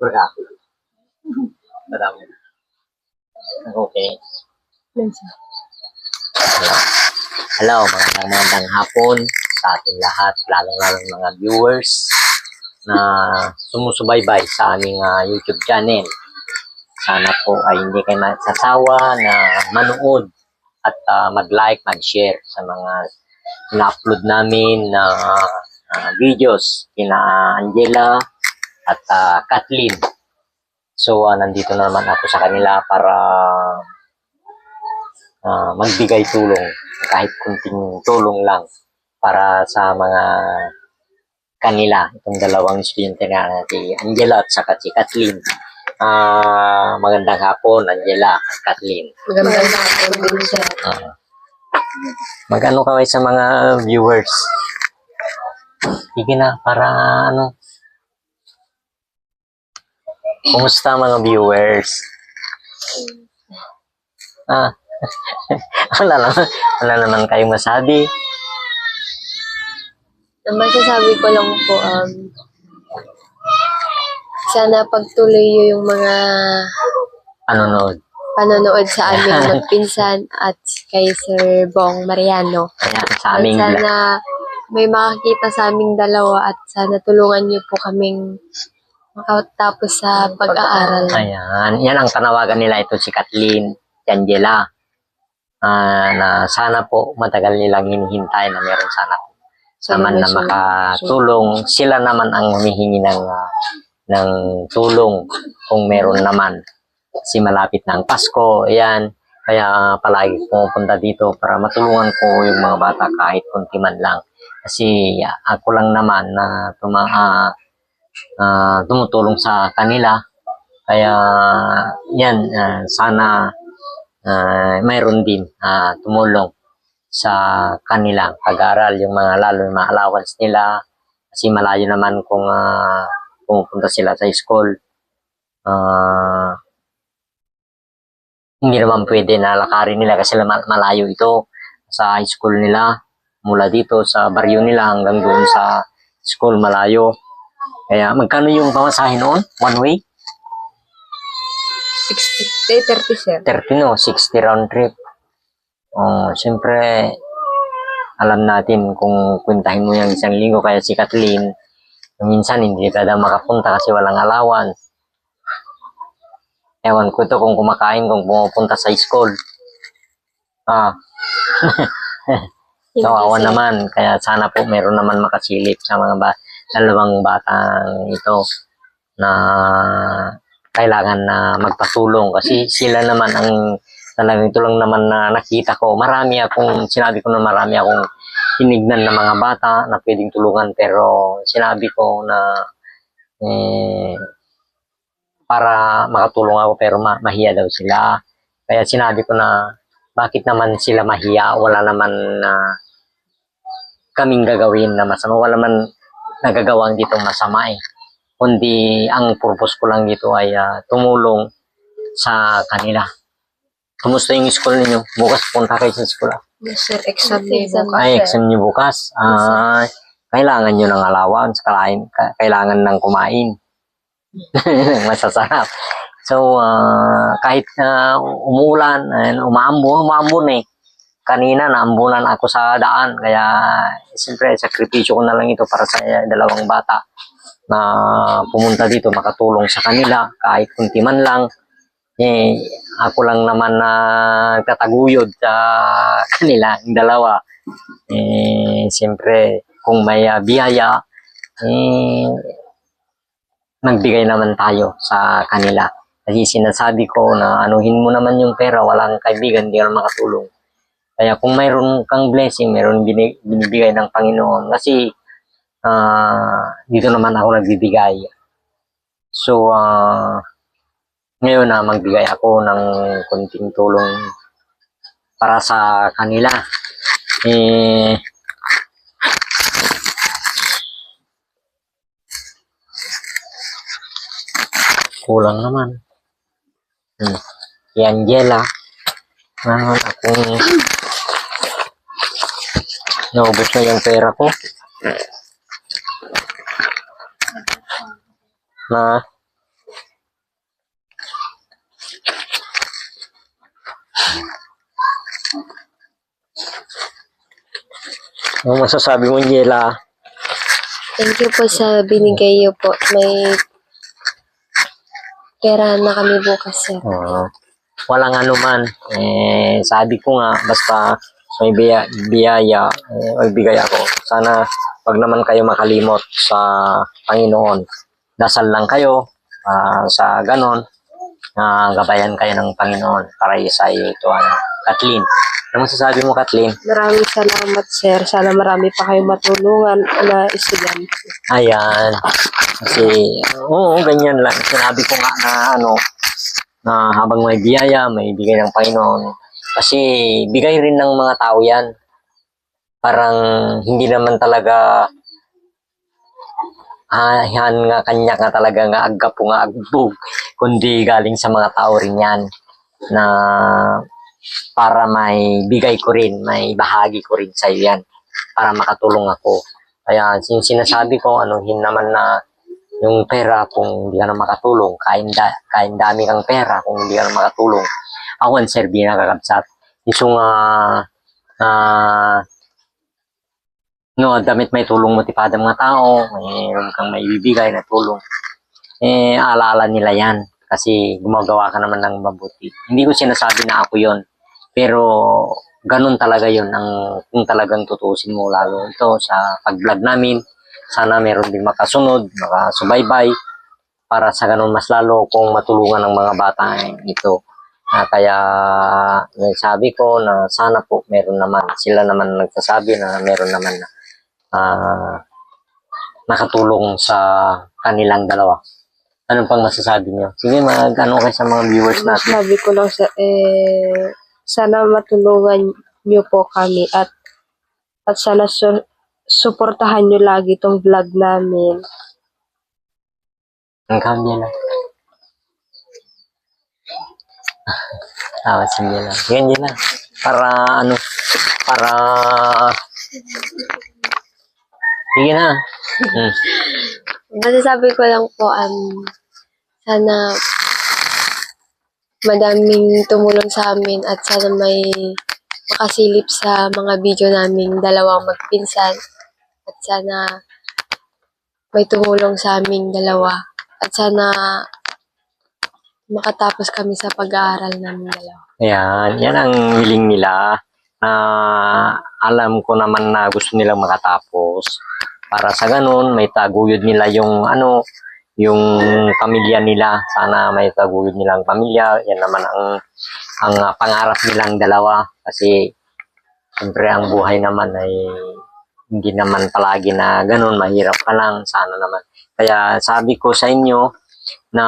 Berka. Madami. Okay. Hello, magandang magandang hapon sa ating lahat, lalong-lalo mga viewers na sumusubaybay sa aming ah, YouTube channel. Sana po ay hindi kayo magsasawa na manood at ah, mag-like, mag-share sa mga na-upload namin na ah, videos kina Angela at ah, Kathleen. So, ah, nandito na naman ako sa kanila para ah, magbigay tulong, kahit kunting tulong lang para sa mga kanila, itong dalawang estudyante na si Angela at saka si Kathleen. Ah, magandang hapon, Angela at Kathleen. Magandang hapon din siya. Ah. Mag-ano kaway sa mga viewers? Sige na, para ano? Kumusta mga viewers? Ah, wala naman, wala naman kayong masabi. Ang masasabi ko lang po, um, sana pagtuloy niyo yung mga Ano no? panonood sa aming magpinsan at kay Sir Bong Mariano. Ayan, sa At aming sana may makakita sa aming dalawa at sana tulungan niyo po kaming makatapos sa pag-aaral. Ayan, yan ang tanawagan nila ito si Kathleen, Angela. Ah, na sana po matagal nilang hinihintay na meron sana po naman na makatulong. Sila naman ang humihingi ng, ah, ng tulong kung meron naman. Kasi malapit na ang Pasko, ayan. Kaya ah, palagi pumupunta dito para matulungan ko yung mga bata kahit kunti man lang. Kasi ako lang naman na tuma, ah, ah, tumutulong sa kanila. Kaya yan, ah, sana ah, mayroon din ah, tumulong sa kanilang pag-aaral, yung mga lalo yung mga allowance nila. Kasi malayo naman kung ah, pumupunta sila sa school. Ah, hindi naman pwede na lakarin nila kasi mal- malayo ito sa high school nila. Mula dito sa baryo nila hanggang doon sa school malayo. Kaya magkano yung pamasahe noon? One way? 60, eh, 30 sir. 30 no, 60 round trip. Oh, siyempre, alam natin kung kwentahin mo yung isang linggo kaya si Kathleen, minsan hindi ka daw makapunta kasi walang alawan. Ewan ko to kung kumakain, kung pumupunta sa school. Ah, kawawa sir. naman. Kaya sana po meron naman makasilip sa mga ba dalawang batang ito na kailangan na magpatulong kasi sila naman ang talagang ito lang naman na nakita ko. Marami akong, sinabi ko na marami akong tinignan na mga bata na pwedeng tulungan pero sinabi ko na eh, para makatulong ako pero ma- mahiya daw sila. Kaya sinabi ko na bakit naman sila mahiya? Wala naman na kaming gagawin na masama. Wala man nagagawang ditong masama eh. Kundi ang purpose ko lang dito ay ah, tumulong sa kanila. Kumusta yung school ninyo? Bukas punta kayo sa school. ah. Yes, sir. Exam niyo bukas. Ay, exam niyo bukas. Ah, kailangan nyo ng allowance, kailangan, ka- kailangan ng kumain. Masasarap. So, ah, kahit na umuulan, umaambon, umaambon eh. Kanina, naambunan ako sa daan. Kaya, siyempre, sakripisyo ko na lang ito para sa dalawang bata na pumunta dito, makatulong sa kanila, kahit kunti man lang. Eh, ako lang naman na tataguyod sa kanila, yung dalawa. Eh, siyempre, kung may ah, biyaya, eh, nagbigay naman tayo sa kanila. Kasi sinasabi ko na anuhin mo naman yung pera, walang kaibigan, hindi ka makatulong. Kaya kung mayroon kang blessing, mayroon bini- binibigay ng Panginoon. Kasi ah, dito naman ako nagbibigay. So, ah, ngayon na magbigay ako ng konting tulong para sa kanila. Eh, kulang naman. Hmm. Si Angela, naman akong Naubos na yung pera ko. Na Ano masasabi mo, Jela? Thank you po sa binigay niyo po. May pera na kami bukas, sir. Uh, walang anuman. Eh, sabi ko nga, basta may biya, biyaya, eh, magbigay ako. Sana wag naman kayo makalimot sa Panginoon. Dasal lang kayo ah, sa ganon. na gabayan kayo ng Panginoon para isa ito, ano, Kathleen. Ano masasabi mo, Kathleen? Maraming salamat, sir. Sana marami pa kayong matulungan na estudyante. Ayan. Kasi, oo, ganyan lang. Sinabi ko nga na ano, na habang may biyaya, may bigay ng Panginoon. Kasi, bigay rin ng mga tao yan. Parang, hindi naman talaga, ah, yan nga kanya nga talaga nga agap nga agbog, kundi galing sa mga tao rin yan na para may bigay ko rin, may bahagi ko rin sa iyo yan para makatulong ako. Kaya sinasabi ko, anuhin naman na yung pera kung hindi ka na makatulong, kain, da, kain dami kang pera kung hindi ka na makatulong. Ako ang serbi na kakabsat. Isong uh, uh, no, damit may tulong mo tipada mga tao, mayroon kang maibibigay na tulong. Eh, alaala nila yan kasi gumagawa ka naman ng mabuti. Hindi ko sinasabi na ako yon pero ganun talaga yon ang kung talagang tutusin mo lalo ito sa pag-vlog namin sana meron din makasunod makasubaybay para sa ganun mas lalo kung matulungan ng mga bata ito Ah, kaya sabi ko na sana po meron naman sila naman nagsasabi na meron naman na ah, nakatulong sa kanilang dalawa anong pang masasabi niyo sige mag ano kayo sa mga viewers natin Sabi ko lang sa eh sana matulungan niyo po kami at at sana su- suportahan niyo lagi tong vlog namin. Ang kanya lang. Tawa si Angela. Sige, Angela. Para ano, para... Sige na. Hmm. Masasabi ko lang po um sana madaming tumulong sa amin at sana may makasilip sa mga video naming dalawang magpinsan at sana may tumulong sa aming dalawa at sana makatapos kami sa pag-aaral namin dalawa. Ayan, yan ang hiling nila. na alam ko naman na gusto nilang makatapos. Para sa ganun, may taguyod nila yung ano, yung pamilya nila. Sana may taguyod nilang pamilya. Yan naman ang ang ah, pangarap nilang dalawa. Kasi siyempre ang buhay naman ay hindi naman palagi na ganun, mahirap ka lang, sana naman. Kaya sabi ko sa inyo na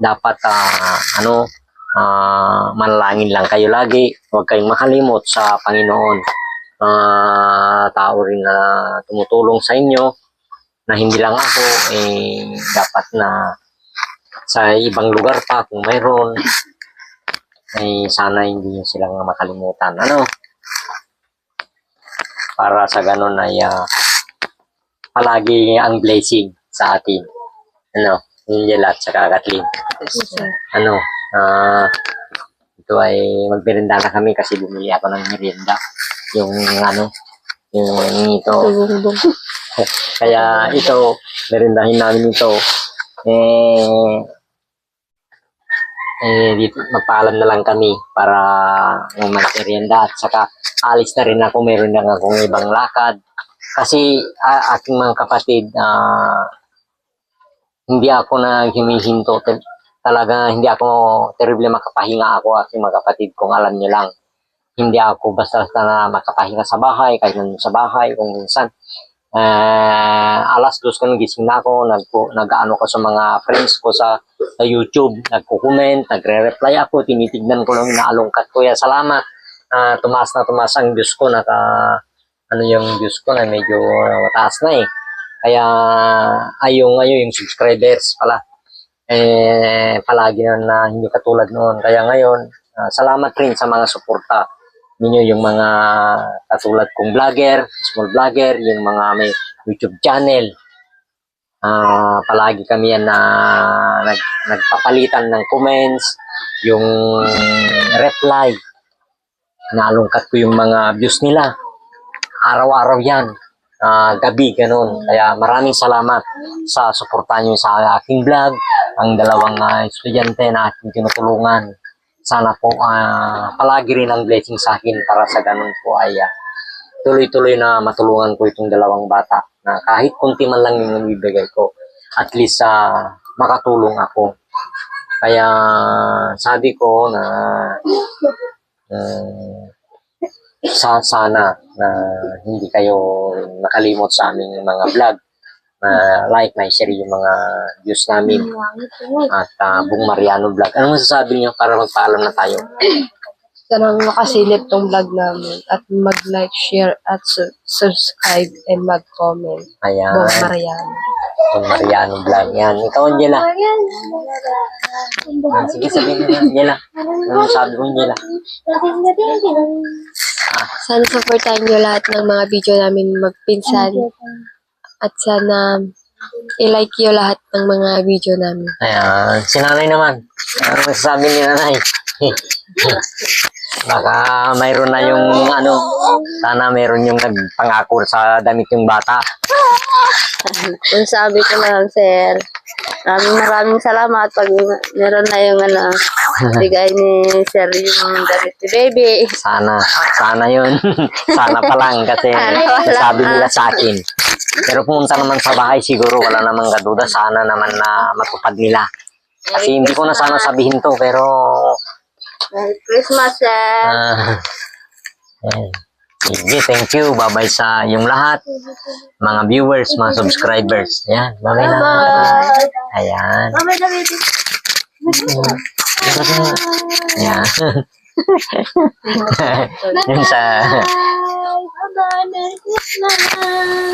dapat ah, ano ah, manalangin lang kayo lagi. Huwag kayong makalimot sa Panginoon. Ah, tao rin na tumutulong sa inyo na hindi lang ako eh dapat na sa ibang lugar pa kung mayroon ay sana hindi nyo silang makalimutan. Ano? Para sa ganun ay ah, palagi ang blessing sa atin. Ano? Angela at saka Kathleen ano, ah, ito ay magmerienda na kami kasi bumili ako ng merienda. Yung ano, yung ito. Kaya ito, merindahin namin ito. Eh, eh, dito, magpaalam na lang kami para magmerienda at saka alis na rin ako, meron lang akong ibang lakad. Kasi a- aking mga kapatid, ah, hindi ako na. Tal- Talaga, hindi ako terrible makapahinga ako aking mga kapatid kung alam niyo lang. Hindi ako basta-basta na makapahinga sa bahay, kahit nandun sa bahay, kung minsan. Eh, alas dos ko nagising na ako, nag, nag-ano ko sa mga friends ko sa, sa YouTube, nagko-comment, nagre-reply ako, tinitignan ko lang, inaalungkat ko. Ya, salamat. Ah, tumaas na tumaas ang views ko, naka, ano yung views ko na medyo mataas na eh. Kaya, ay yung, ngayon, yung subscribers pala, eh, palagi na, na hindi katulad noon. Kaya ngayon, ah, salamat rin sa mga suporta ninyo, yung mga katulad kong vlogger, small vlogger, yung mga may YouTube channel. Ah, palagi kami yan na nag, nagpapalitan ng comments, yung reply. Naalungkat ko yung mga views nila. araw-araw yan. Ah, gabi, ganun. Kaya maraming salamat sa suporta nyo sa aking vlog. Ang dalawang ah, estudyante na aking tinutulungan. Sana po ah, palagi rin ang blessing sa akin para sa ganun po ay ah, tuloy-tuloy na matulungan ko itong dalawang bata na kahit kunti man lang yung nabibigay ko, at least sa makatulong ako. Kaya sabi ko na um, sa sana na hindi kayo nakalimot sa aming mga vlog na like, na share yung mga views namin at uh, Bung Mariano vlog. Anong masasabi niyo para magpaalam na tayo? Sanang makasilip tong vlog namin at mag-like, share, at su- subscribe and mag-comment. Ayan, Bong Mariano. Bung Mariano vlog. Yan. Ikaw, Angela. Ah, Sige, sabihin mo, Angela. Ano sabi mo, Angela? Sana supportahan nyo lahat ng mga video namin magpinsan. At sana i-like nyo lahat ng mga video namin. Ayan, si nanay naman. Ano masasabi ni nanay? Baka mayroon na yung ano, sana mayroon yung nagpangako sa damit yung bata. Ang sabi ko lang, sir, maraming maraming salamat pag meron na yung ano, bigay ni sir yung damit ni baby. Sana, sana yun. sana pa lang kasi sabi nila sa akin. Pero pumunta naman sa bahay, siguro wala namang kaduda. Sana naman na matupad nila. Kasi hindi ko na sana sabihin to, pero Merry Christmas, sir. Ah, ayan. Sige, thank you. Bye-bye sa yung lahat. Mga viewers, mga subscribers. Ayan, bye-bye na. Ayan. Ayan. Yun sa...